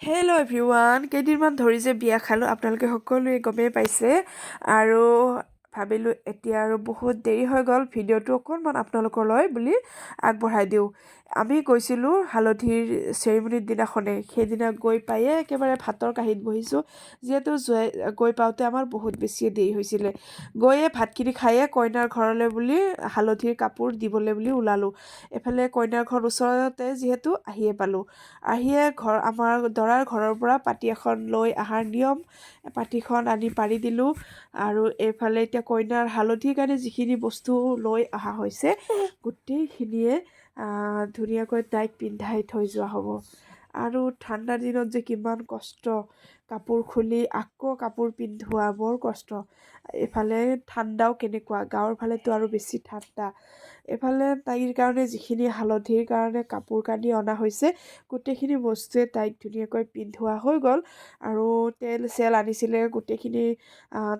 Hello everyone কেইদিনমান ধৰি যে বিয়া খালোঁ আপোনালোকে সকলোৱে গমেই পাইছে। আৰু ভাবিলোঁ এতিয়া আৰু বহুত দেৰি হৈ গ'ল ভিডিঅ'টো অকণমান আপোনালোকলৈ বুলি আগবঢ়াই দিওঁ। আমি গৈছিলোঁ হালধিৰ চেৰিমনিৰ দিনাখনেই সেইদিনা গৈ পায়ে একেবাৰে ভাতৰ কাঁহীত বহিছোঁ। যিহেতু গৈ পাওঁতে আমাৰ বহুত বেছিয়ে দেৰি হৈছিলে। গৈয়ে ভাতখিনি খায়ে কইনাৰ ঘৰলৈ বুলি হালধিৰ কাপোৰ দিবলৈ বুলি ওলালোঁ। এফালে কইনাৰ ঘৰ ওচৰতে যিহেতু আহিয়ে পালোঁ। আহিয়ে ঘৰ আমাৰ দৰাৰ ঘৰৰ পৰা পাতি এখন লৈ অহাৰ নিয়ম পাতিখন আনি পাৰি দিলোঁ। আৰু এইফালে এতিয়া কইনাৰ হালধিৰ কাৰণে যিখিনি বস্তু লৈ অহা হৈছে গোটেইখিনিয়ে ধুনীয়াকৈ তাইক পিন্ধাই থৈ যোৱা হ'ব। আৰু ঠাণ্ডা দিনত যে কিমান কষ্ট কাপোৰ খুলি আকৌ কাপোৰ পিন্ধোৱা বৰ কষ্ট। এইফালে ঠাণ্ডাও কেনেকুৱা গাঁৱৰ ফালেতো আৰু বেছি ঠাণ্ডা। এইফালে তাইৰ কাৰণে যিখিনি হালধিৰ কাৰণে কাপোৰ কানি অনা হৈছে গোটেইখিনি বস্তুৱে তাইক ধুনীয়াকৈ পিন্ধোৱা হৈ গ'ল আৰু তেল চেল আনিছিলে গোটেইখিনি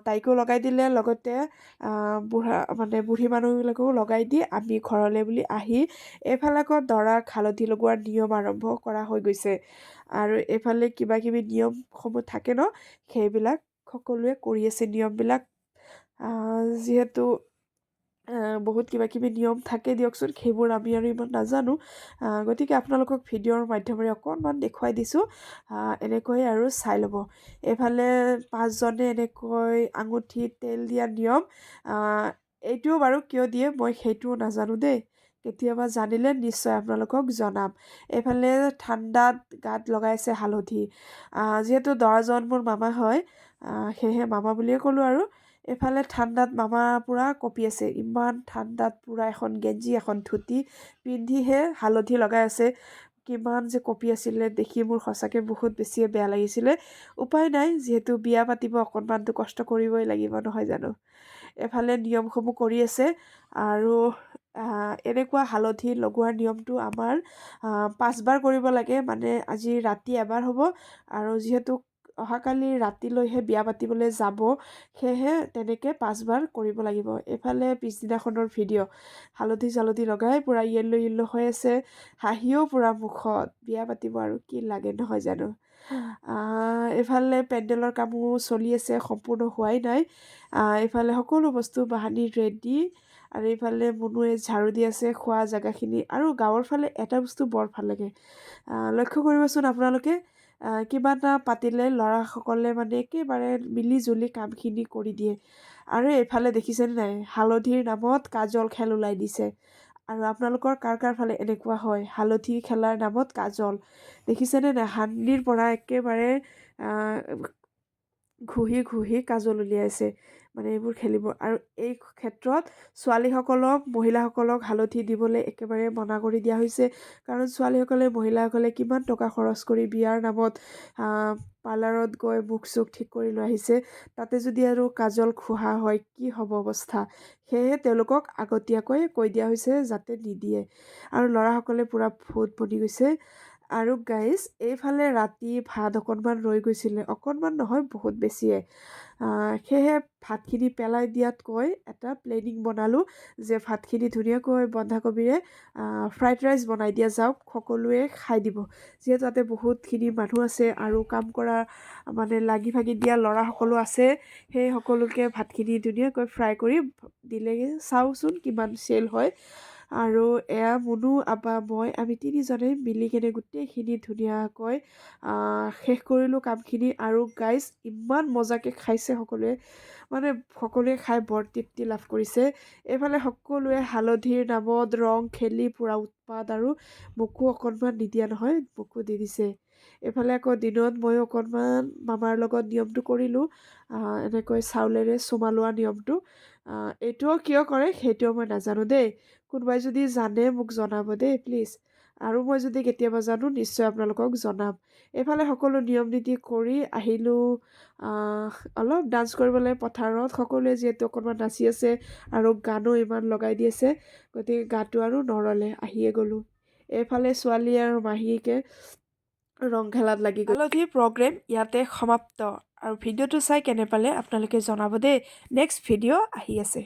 তাইকো লগাই দিলে। লগতে বুঢ়া মানে বুঢ়ী মানুহবিলাকো লগাই দি আমি ঘৰলৈ বুলি আহি এইফালে আকৌ দৰাক হালধি লগোৱাৰ নিয়ম আৰম্ভ কৰা হৈ গৈছে। আৰু এইফালে কিবা কিবি নিয়মসমূহ থাকে ন সেইবিলাক সকলোৱে কৰি আছে নিয়মবিলাক। যিহেতু বহুত কিবা কিবি নিয়ম থাকে দিয়কচোন সেইবোৰ আমি আৰু ইমান নাজানো। গতিকে আপোনালোকক ভিডিঅ'ৰ মাধ্যমেৰে অকণমান দেখুৱাই দিছোঁ। এনেকৈ আৰু চাই ল'ব। এইফালে পাঁচজনে এনেকৈ আঙুঠিত তেল দিয়া নিয়ম এইটোও বাৰু কিয় দিয়ে মই সেইটোও নাজানো দেই। কেতিয়াবা জানিলে নিশ্চয় আপোনালোকক জনাম। এইফালে ঠাণ্ডাত গাত লগাইছে হালধি। যিহেতু দৰাজন মোৰ মামা হয় সেয়েহে মামা বুলিয়ে ক'লোঁ আৰু। এইফালে ঠাণ্ডাত মামা পূৰা কঁপি আছে। ইমান ঠাণ্ডাত পূৰা এখন গেঞ্জি এখন ধুতি পিন্ধিহে হালধি লগাই আছে। কিমান যে কঁপি আছিলে দেখি মোৰ সঁচাকৈ বহুত বেছিয়ে বেয়া লাগিছিলে। উপায় নাই যিহেতু বিয়া পাতিব অকণমানতো কষ্ট কৰিবই লাগিব নহয় জানো? এফালে নিয়মসমূহ কৰি আছে আৰু এনেকুৱা হালধি লগোৱাৰ নিয়মটো আমাৰ পাঁচবাৰ কৰিব লাগে মানে আজি ৰাতি এবাৰ হ'ব। আৰু যিহেতু অহাকালি ৰাতিলৈহে বিয়া পাতিবলৈ যাব সেয়েহে তেনেকৈ পাঁচবাৰ কৰিব লাগিব। এইফালে পিছদিনাখনৰ ভিডিঅ' হালধি চালধি লগাই পূৰা য়েল্ল' য়েল্ল' হৈ আছে হাঁহিও পূৰা মুখত। বিয়া পাতিব আৰু কি লাগে নহয় জানো? এইফালে পেণ্ডেলৰ কামো চলি আছে সম্পূৰ্ণ হোৱাই নাই। এইফালে সকলো বস্তু বাহানি ৰেডি আৰু এইফালে মুনুৱে ঝাৰু দি আছে খোৱা জেগাখিনি আৰু গাঁৱৰ ফালে এটা বস্তু বৰ ভাল লাগে। লক্ষ্য কৰিবচোন আপোনালোকে কিবা এটা পাতিলে ল'ৰাসকলে মানে একেবাৰে মিলি জুলি কামখিনি কৰি দিয়ে। আৰু এইফালে দেখিছেনে নাই? হালধিৰ নামত কাজল খেল ওলাই দিছে। আৰু আপোনালোকৰ কাৰ কাৰ ফালে এনেকুৱা হয়? হালধি খেলাৰ নামত কাজল। দেখিছেনে নাই? হান্দিৰ পৰা একেবাৰে ঘঁহি ঘঁহি কাজল উলিয়াইছে। মানে এইবোৰ খেলিব। আৰু এই ক্ষেত্ৰত ছোৱালীসকলক মহিলাসকলক হালধি দিবলৈ একেবাৰে মনা কৰি দিয়া হৈছে। কাৰণ ছোৱালীসকলে মহিলাসকলে কিমান টকা খৰচ কৰি বিয়াৰ নামত পাৰ্লাৰত গৈ মুখ চুখ ঠিক কৰি লৈ আহিছে। তাতে যদি আৰু কাজল ঘঁহা হয় কি হ'ব অৱস্থা? সেয়েহে তেওঁলোকক আগতীয়াকৈ কৈ দিয়া হৈছে যাতে নিদিয়ে। আৰু ল'ৰাসকলে পূৰা ভূত বনি গৈছে। আৰু গাইজ এইফালে ৰাতি ভাত অকণমান ৰৈ গৈছিলে অকণমান নহয় বহুত বেছিয়ে। সেয়েহে ভাতখিনি পেলাই দিয়াতকৈ এটা প্লেনিং বনালোঁ যে ভাতখিনি ধুনীয়াকৈ বন্ধাকবিৰে ফ্ৰাইড ৰাইচ বনাই দিয়া যাওক সকলোৱে খাই দিব। যিহেতু তাতে বহুতখিনি মানুহ আছে আৰু কাম কৰা মানে লাগি ভাগি দিয়া ল'ৰাসকলো আছে সেই সকলোকে ভাতখিনি ধুনীয়াকৈ ফ্ৰাই কৰি দিলে চাওঁচোন কিমান চেল হয়। আৰু এয়া মুনু আবা মই আমি তিনিজনেই মিলি কেনে গোটেইখিনি ধুনীয়াকৈ শেষ কৰিলোঁ কামখিনি। আৰু গাইজ ইমান মজাকৈ খাইছে সকলোৱে। মানে সকলোৱে খাই বৰ তৃপ্তি লাভ কৰিছে। এইফালে সকলোৱে হালধিৰ নামত ৰং খেলি পূৰা উৎপাত আৰু মোকো অকণমান নিদিয়া নহয় মোকো দি দিছে। এইফালে আকৌ দিনত ময়ো অকণমান মামাৰ লগত নিয়মটো কৰিলোঁ। এনেকৈ চাউলেৰে চুমা লোৱা নিয়মটো। এইটোও কিয় কৰে সেইটোও মই নাজানো দেই। কোনোবাই যদি জানে মোক জনাব দেই প্লিজ আৰু মই যদি কেতিয়াবা জানো নিশ্চয় আপোনালোকক জনাম। এইফালে সকলো নিয়ম নীতি কৰি আহিলোঁ। অলপ ডান্স কৰিবলৈ পথাৰত সকলোৱে যিহেতু অকণমান নাচি আছে আৰু গানো ইমান লগাই দি আছে গতিকে গাটো আৰু নৰলে আহিয়ে গ'লোঁ। এইফালে ছোৱালী আৰু মাহীকে ৰং খেলাত লাগি গ'ল। প্ৰগ্ৰেম ইয়াতে সমাপ্ত। আৰু ভিডিঅ'টো চাই কেনে পালে আপোনালোকে জনাব দেই। নেক্সট ভিডিঅ' আহি আছে।